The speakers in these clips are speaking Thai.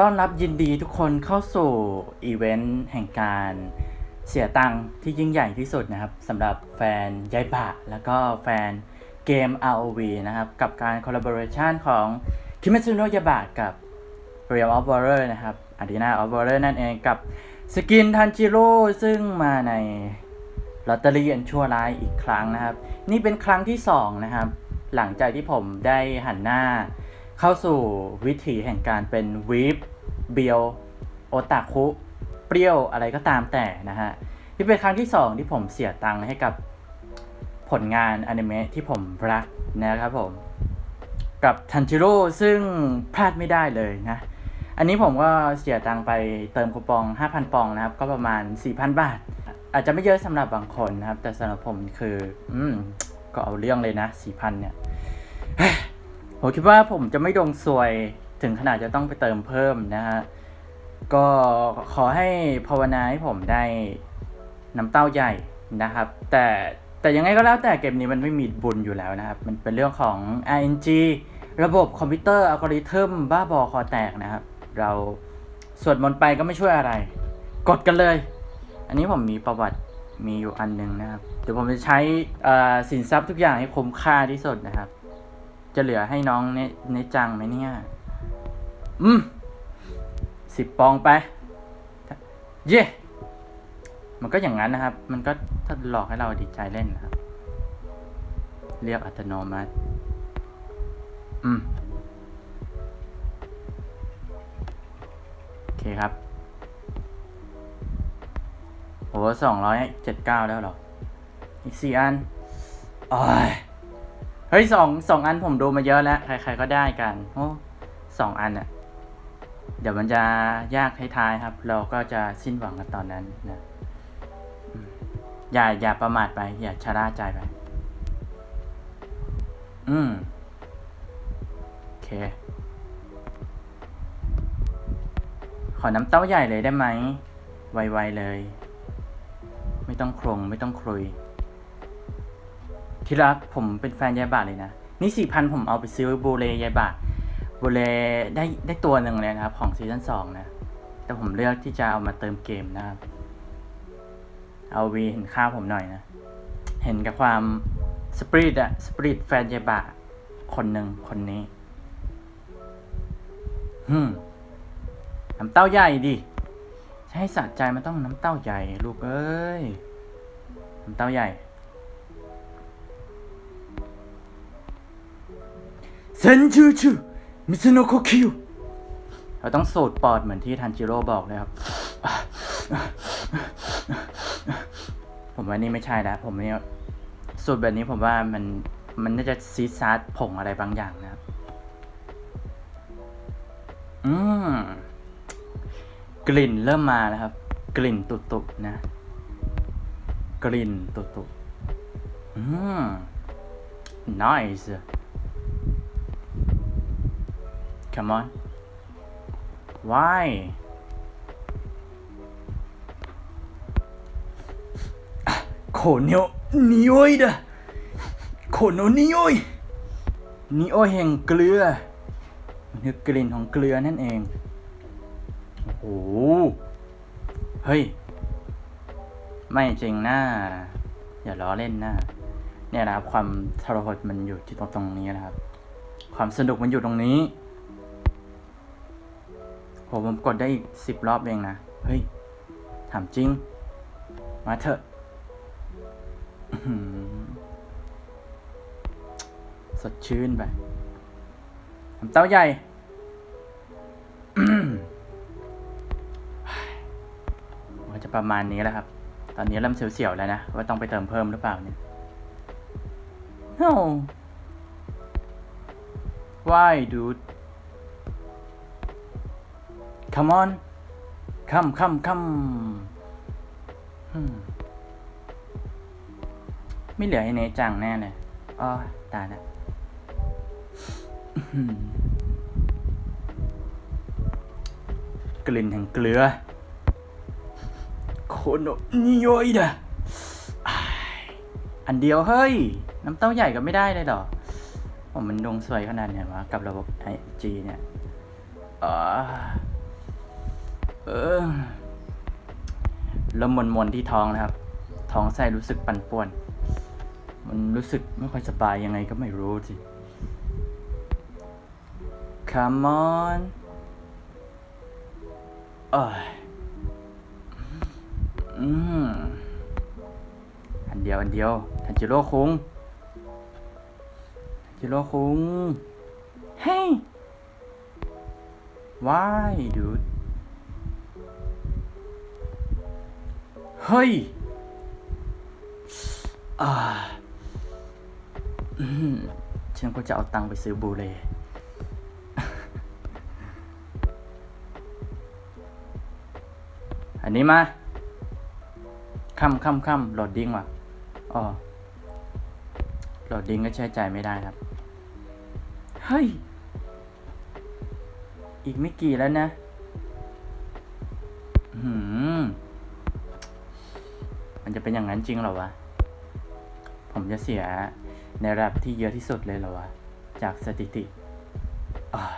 ต้อนรับยินดีทุกคนเข้าสู่อีเวนต์แห่งการเสียตังค์ที่ยิ่งใหญ่ที่สุดนะครับสำหรับแฟนยายบะแล้วก็แฟนเกม ROV นะครับ กับการ collaboration ของ Kimetsu no Yaiba กับ Realm of Water นะครับ Arena of Water นั่นเองกับสกินทันจิโร่ซึ่งมาในลอตเตอรี่อันชั่วร้ายอีกครั้งนะครับ นี่เป็นครั้งที่ 2 นะครับ หลังจากที่ผมได้หันหน้า เข้าสู่วิถีแห่งการเป็นวีฟเบียวโอตาคุ เปรี้ยวอะไรก็ตามแต่นะฮะนี่เป็นครั้งที่สองที่ผมเสียตังค์ให้กับผลงานอนิเมะที่ผมรักนะครับผม กับทันจิโร่ซึ่งพลาดไม่ได้เลยนะ อันนี้ผมก็เสียตังค์ไปเติมคูปอง 5,000 ปองนะครับ ก็ประมาณ 4,000 บาท อาจจะไม่เยอะสำหรับบางคนนะครับ แต่สำหรับผมคือ อืม ก็เอาเรื่องเลยนะ 4,000 เนี่ย ผมคิดว่าผมจะไม่ดวงซวยถึงขนาดจะต้องไปเติมเพิ่มนะฮะ ก็ขอให้ภาวนาให้ผมได้น้ำเต้าใหญ่นะครับ แต่แต่ยังไงก็แล้วแต่เกมนี้มันไม่มีบุญอยู่แล้วนะครับ มันเป็นเรื่องของ RNG ระบบคอมพิวเตอร์อัลกอริทึมบ้าบอคอแตกนะครับ เราสวดมนต์ไปก็ไม่ช่วยอะไร กดกันเลย อันนี้ผมมีประวัติมีอยู่อันหนึงนะครับ เดี๋ยวผมจะใช้สินทรัพย์ทุกอย่างให้คุ้มค่าที่สุดนะครับ จะเหลือให้น้องเนเนจังไหมเนี่ย อืมสิบปองไป เย่มันก็อย่างนั้นนะครับ มันก็ถ้าหลอกให้เราดีใจเล่นนะครับ เรียกอัตโนมัติ อืม โอเคครับโอ้สองร้อยเจ็ดเก้าแล้วหรอ อีกสี่อัน โอ้ย ฮ้ยสองสองอันผมดูมาเยอะแล้ว ใคร ๆ ก็ได้กันโอ้สองอันอะเดี๋ยวมันจะยากท้ายๆครับ เราก็จะสิ้นหวังกันตอนนั้นนะอย่าอย่าประมาทไป อย่าชะล่าใจไป อืมโอเค ขอน้ำเต้าใหญ่เลยได้ไหม ไวๆเลย ไม่ต้องโครงไม่ต้องครุย ที่รักผมเป็นแฟนยายบาทเลยนะ นี่สี่พันผมเอาไปซื้อบูเลยายบาทบูเลได้ได้ตัวหนึ่งเลยนะครับ ของซีซั่นสองนะ แต่ผมเลือกที่จะเอามาเติมเกมนะครับ เอาวีเห็นค่าผมหน่อยนะ เห็นกับความสปริตอะสปริตแฟนยายบาคนหนึ่งคนนี้ฮึมน้ำเต้าใหญ่ดิให้สะใจมันต้องน้ำเต้าใหญ่ลูกเอ้ย น้ำเต้าใหญ่ เซนจูจูมิซุโนโคคิวเราต้องสูดปอดเหมือนที่ทันจิโร่บอกเลยครับ ผมว่านี่ไม่ใช่แล้วผมเนี่ยสูตรแบบนี้ผมว่ามันมันน่าจะซีซาร์ผงอะไรบางอย่างนะครับ อืม กลิ่นเริ่มมาแล้วครับ กลิ่นตุบๆนะ กลิ่นตุบๆอืม nice Come on. Why? Kono nioi da. Kono nioi. นิโอแห่งเกลือนคืกลิ่นของเกลือนั่นเอง โอ้โห เฮ้ย ไม่จริงนะอย่าล้อเล่นนะเนี่ยนะครับ ความทรหดมันอยู่ที่ตรงตรงนี้นะครับ ความสนุกมันอยู่ตรงนี้ โหผมกดได้อีกสิบรอบเองนะ เฮ้ย ถามจริง มาเถอะสดชื่นไปน้ำเต้าใหญ่ว่าจะประมาณนี้แล้วครับ ตอนนี้เริ่มเสียวๆแล้วนะ ว่าต้องไปเติมเพิ่มหรือเปล่าเนี่ย No Why dude Come on Come come come ไม่เหลือให้เนจังแน่เลยอ๋อตายแล้วกลิ่นแห่งเกลือ โคโนนิโยยดะอันเดียวเฮ้ย น้ำเต้าใหญ่ก็ไม่ได้เลยหรอผมมันดวงสวยขนาดไหนวะกับระบบไอจีเนี่ยอ๋อ เออเริ่มมนๆที่ท้องนะครับ ท้องไส้รู้สึกปั่นป่วน มันรู้สึกไม่ค่อยสบายยังไงก็ไม่รู้สิ Come on เอ้ยอืมอันเดียวอันเดียวทันจิโร่คุงทันจิโร่คุงเฮ้ย why dude เฮ้ยอ่าอืมฉันก็จะเอาตังค์ไปซื้อบูเล อันนี้มาค่ำค่ำค่ำโหลดดิ้งว่ะอ๋อโหลดดิ้งก็ใช้ใจายไม่ได้ครับ เฮ้ย อีกไม่กี่แล้วนะหืม มันจะเป็นอย่างนั้นจริงเหรอวะ ผมจะเสียในระดับที่เยอะที่สุดเลยเหรอวะ จากสถิติเออ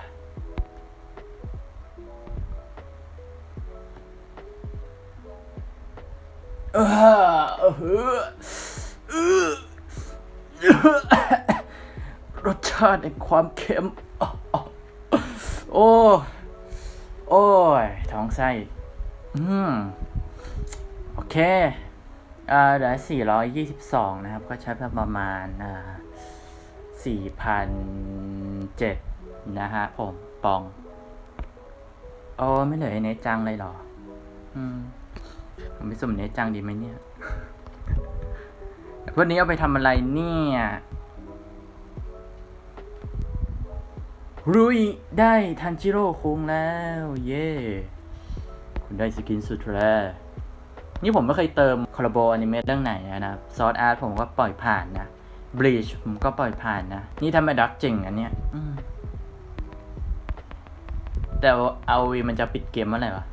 เออเออรสชาติแห่งความเค็ม โอ้ โอ้ย ท้องไส้ อืม โอเค เหลือ 422 นะครับ ก็ใช้ประมาณอ่า4,007 นะฮะผมปอง โอ้ไม่เหลือเนจังเลยหรอ อืม ผมไปสุ่มเนจังดีไหมเนี่ยพวกนี้เอาไปทำอะไรเนี่ยรุยได้ทันจิโร่คุงแล้ว เย่คุณได้สกินสุดแร นี่ผมไม่เคยเติมคอลลาโบอนิเมะเรื่องไหนนะครับซอสอาร์ตผมก็ปล่อยผ่านนะบลีชผมก็ปล่อยผ่านนะ นี่ทำไมดักจริงอันเนี้ยแต่เอาวีมันจะปิดเกมเมื่อไหร่วะ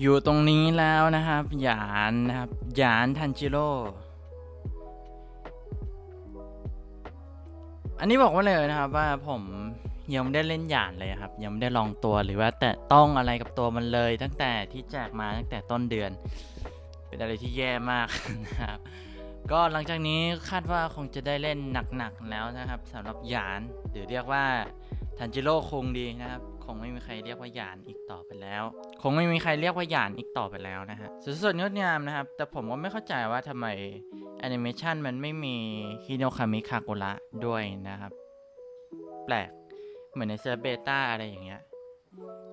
อยู่ตรงนี้แล้วนะครับ หยานนะครับ หยานทันจิโร่ อันนี้บอกไว่าเลยนะครับว่าผม ยังไม่ได้เล่นหยานเลยครับ ยังไม่ได้ลองตัวหรือว่า แต่ต้องอะไรกับตัวมันเลย ตั้งแต่ที่แจกมาตั้งแต่ต้นเดือน เป็นอะไรที่แย่มากนะครับ ก็หลังจากนี้คาดว่าคงจะได้เล่นหนักๆแล้วนะครับสำหรับหยานหรือเรียกว่าทันจิโร่คงดีนะครับ คงไม่มีใครเรียกว่าหยานอีกต่อไปแล้ว คงไม่มีใครเรียกว่าหยานอีกต่อไปแล้วนะฮะสดๆงดงามนะครับ แต่ผมก็ไม่เข้าใจว่าทำไมแอนิเมชันมันไม่มีฮิโนคามิคาโกระด้วยนะครับ แปลก เหมือนในเซอร์เบต้าอะไรอย่างเงี้ย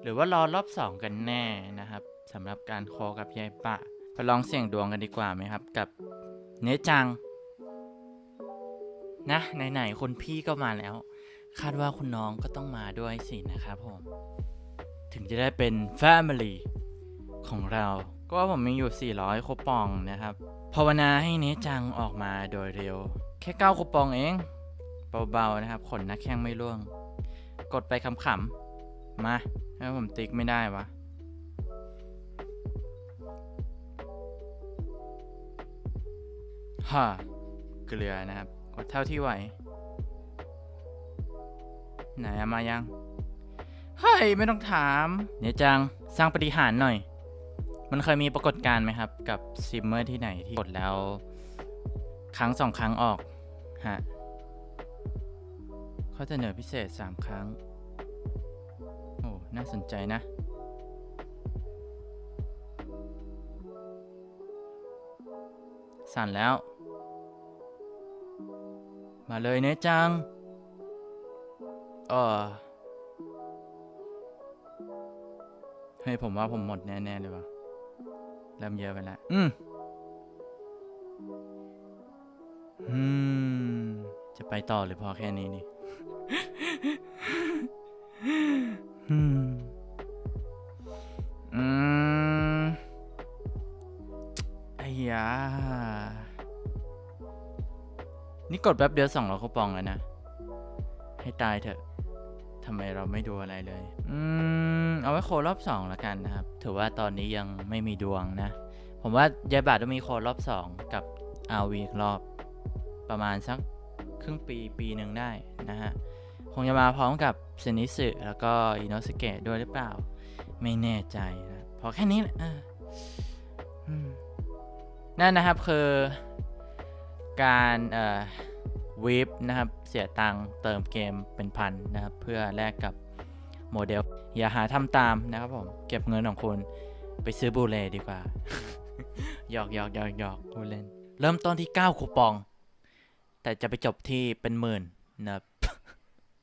หรือว่ารอรอบสองกันแน่นะครับสำหรับการโคกับยายปะไปลองเสี่ยงดวงกันดีกว่าไหมครับ กับเนจัง นะไหนๆคุณพี่ก็มาแล้ว คาดว่าคุณน้องก็ต้องมาด้วยสินะครับผม ถึงจะได้เป็น Family ของเรา ก็ว่าผมมีอยู่ 400คูปองนะครับภาวนาให้เนจังออกมาโดยเร็ว แค่9คูปองเอง เบาๆนะครับขนนักแข้งไม่ร่วง กดไปขำๆ มาถ้าผมติ๊กไม่ได้วะ ฮ่า เกลือนะครับ กดเท่าที่ไหว ไหนอะมายัง เฮ้ย ไม่ต้องถาม เนี่ยจัง สร้างปฏิหารหน่อย มันเคยมีปรากฏการณ์ไหมครับ กับซิมเมอร์ที่ไหนที่กดแล้ว ครั้งสองครั้งออก ฮะข้อเสนอพิเศษ 3 ครั้ง น่าสนใจนะ สั่นแล้ว มาเลยเนจังเออเฮ้ยผมว่าผมหมดแน่ๆเลยว่ะเริ่มเยอะไปแล้ว อืมอืม จะไปต่อหรือพอแค่นี้นี่ กดแป๊บเดียวสองร้อยคูปองแล้วนะ ให้ตายเถอะทำไมเราไม่ดูอะไรเลย อืม เอาไว้โครอบสองแล้วกันนะครับ ถือว่าตอนนี้ยังไม่มีดวงนะ ผมว่ายายบาทต้องมีโครอบสองกับอาวีรอบ ประมาณสักครึ่งปีปีหนึ่งได้นะฮะ คงจะมาพร้อมกับเซนิสึแล้วก็อินโนสเกะด้วยหรือเปล่า ไม่แน่ใจนะพอแค่นี้แหละนั่นนะครับคือการเอ่อ วีฟนะครับ เสียตังค์เติมเกมเป็นพันนะครับ เพื่อแลกกับโมเดล อย่าหาทำตามนะครับผม เก็บเงินของคุณไปซื้อบูเลดีกว่าหยอกหยอกหยอกหยอกบูเล่น เริ่มต้นที่ 9 คูปอง แต่จะไปจบที่เป็นหมื่นนะครับ